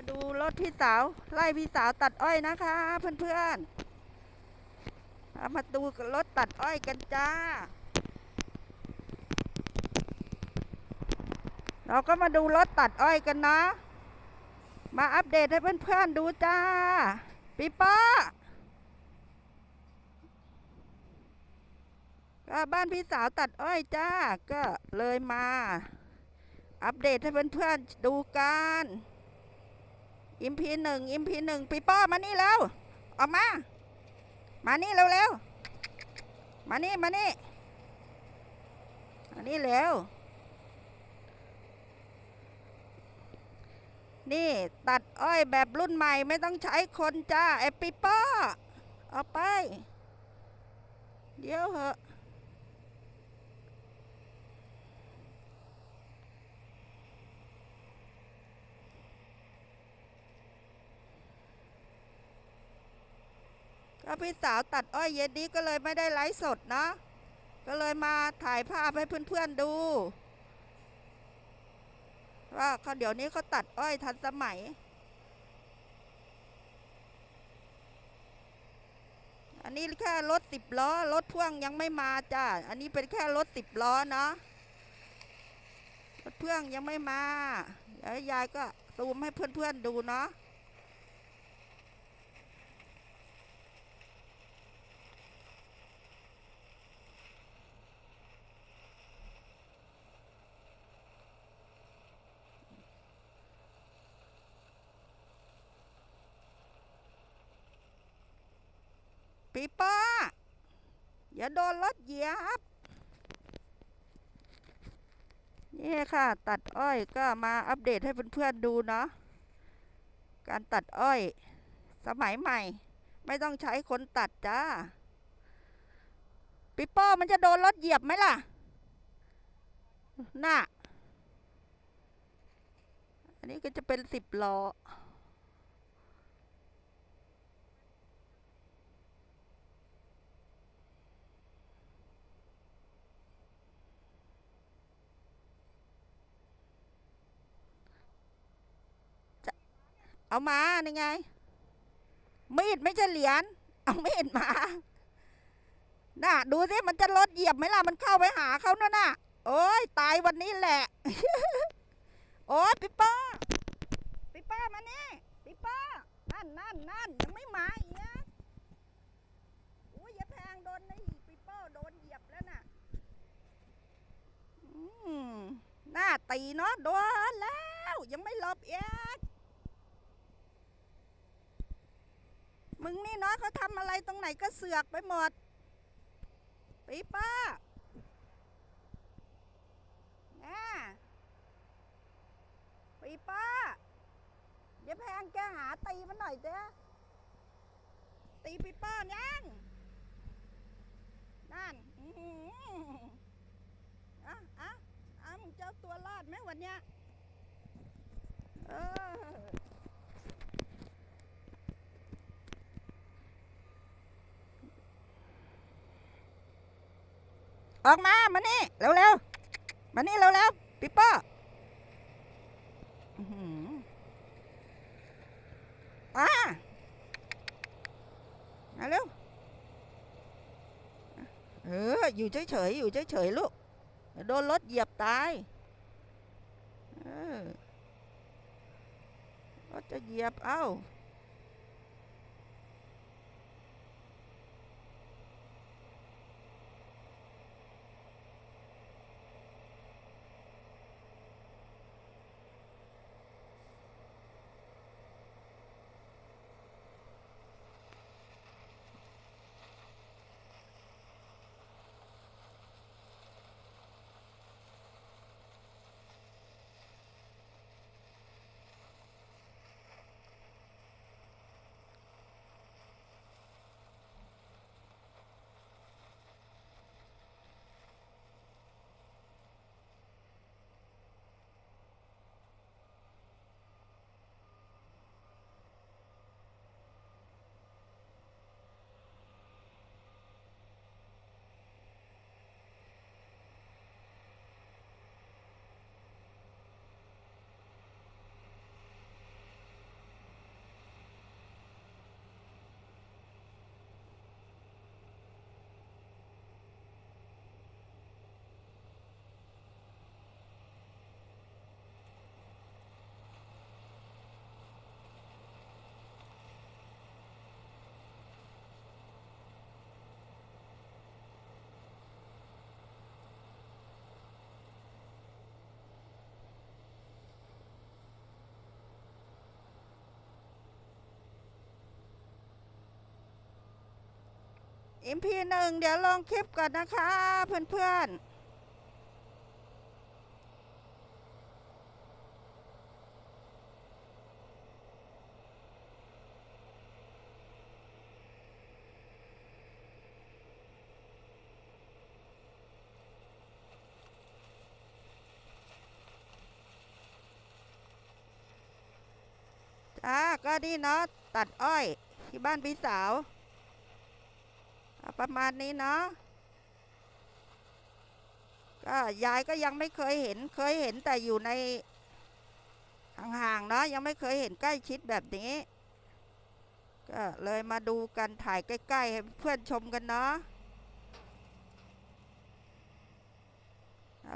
มาดูรถพี่สาว ไล่พี่สาวตัดอ้อยนะคะ เพื่อนๆเอามาดูรถตัดอ้อยกันจ้า เราก็มาดูรถตัดอ้อยกันนะ มาอัปเดตให้เพื่อนๆดูจ้าปีป้าก็บ้านพี่สาวตัดอ้อยจ้า ก็เลยมา อัปเดตให้เพื่อนๆดูกัน อิมพีหนึ่งอิมพีหนึ่งปีป้มานี่แล้วออกมา มานี่เร็วๆมานี่มานี่มานี่เร็วนี่ตัดอ้อยแบบรุ่นใหม่ไม่ต้องใช้คนจ้าไอปีป้าเอาไป เดี๋ยวเหอะ ก็พี่สาวตัดอ้อยเย็นนี้ก็เลยไม่ได้ไลฟ์สดเนาะก็เลยมาถ่ายภาพให้เพื่อนๆดู ว่าเขาเดี๋ยวนี้เขาตัดอ้อยทันสมัย อันนี้แค่รถสิบล้อรถพ่วงยังไม่มาจ้าอันนี้เป็นแค่รถสิบล้อเนาะรถพ่วงยังไม่มาเดี๋ยวยายก็ซูมให้เพื่อนๆดูเนาะ ปีป้า อย่าโดนรถเหยียบ นี่ค่ะ ตัดอ้อยก็มาอัปเดตให้เพื่อนๆดูเนาะ การตัดอ้อย สมัยใหม่ ไม่ต้องใช้คนตัดจ้าปีโป้มันจะโดนรถเหยียบไหมล่ะ น่ะ อันนี้ก็จะเป็นสิบล้อ เอามานี่ไง มีดไม่ใช่เหรียญ เอามีดมา น่ะ ดูสิมันจะรถเหยียบไหมล่ะ มันเข้าไปหาเขาเน่ะน่ะ โอ้ยตายวันนี้แหละ โอ้ยปิป้าปิป้ามานี่ปิป้า นั่นนั่นนั่นยังไม่มาอีกนะโอ้ยอย่าแพงโดนนี่ปิป้าโดนเหยียบแล้วน่ะ อืมหน้าตีเนาะโดนแล้ว ยังไม่หลบอีก มึงนี่เนาะเขาทำอะไรตรงไหนก็เสือกไปหมดปีป้าน่ปีป้าเดี๋ยวแพงแกหาตีมันหน่อยเจ้ตีปีป้ายังนั่นอื้อออะอะอะมึงเจ้าตัวรอดไหมวันเนี้ยเออ ออกมา มานี่ เร็วๆมานี่เร็วๆปิปเปอร์อื้อหือมามาเร็ว เออ อยู่เฉยๆ อยู่เฉยๆ ลูก โดนรถเหยียบตาย เออรถจะเหยียบ เอ้า อิมพีหนึ่งเดี๋ยวลองคลิปก่อนนะคะเพื่อนๆจ้าก็นี่เนาะตัดอ้อยที่บ้านพี่สาว ประมาณนี้เนาะก็ยายก็ยังไม่เคยเห็นเคยเห็นแต่อยู่ในห่างๆเนาะยังไม่เคยเห็นใกล้ชิดแบบนี้ ก็เลยมาดูกันถ่ายใกล้ๆให้เพื่อนชมกันเนาะ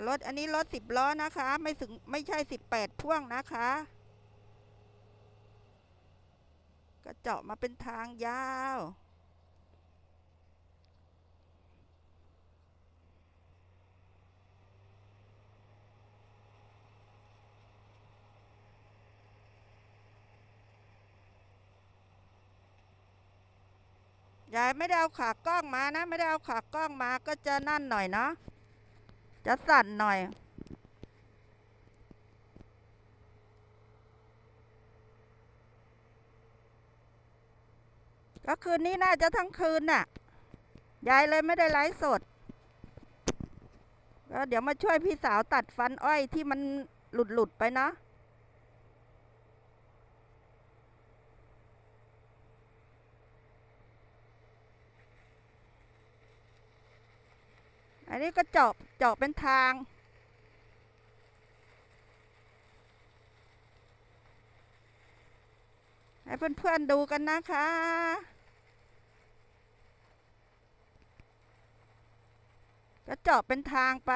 รถอันนี้รถสิบล้อนะคะ ไม่ถึงไม่ใช่สิบแปดพ่วงนะคะ ก็เจาะมาเป็นทางยาว ยายไม่ได้เอาขากล้องมานะ ไม่ได้เอาขากล้องมาก็จะนั่นหน่อยเนาะจะสั่นหน่อย ก็คืนนี้น่าจะทั้งคืนน่ะยายเลยไม่ได้ไลฟ์สดก็เดี๋ยวมาช่วยพี่สาวตัดฟันอ้อยที่มันหลุดหลุดไปเนาะ อันนี้ก็เจาะเจาะเป็นทาง ให้เพื่อนๆดูกันนะคะก็เจาะเป็นทางไป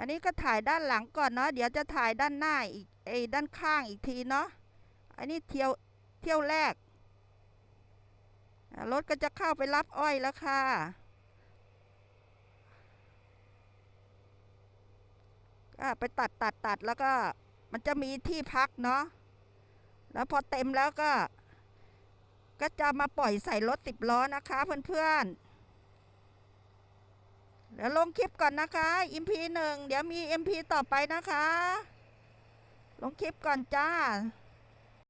อันนี้ก็ถ่ายด้านหลังก่อนเนาะเดี๋ยวจะถ่ายด้านหน้าอีกไอ้ด้านข้างอีกทีเนาะอันนี้เที่ยวเที่ยวแรกรถก็จะเข้าไปรับอ้อยแล้วค่ะก็ไปตัดตัดตัดแล้วก็มันจะมีที่พักเนาะแล้วพอเต็มแล้วก็ ก็จะมาปล่อยใส่รถสิบล้อนะคะเพื่อนๆ เดี๋ยวลงคลิปก่อนนะคะ MP หนึ่งเดี๋ยวมี MP ต่อไปนะคะ ลงคลิปก่อนจ้า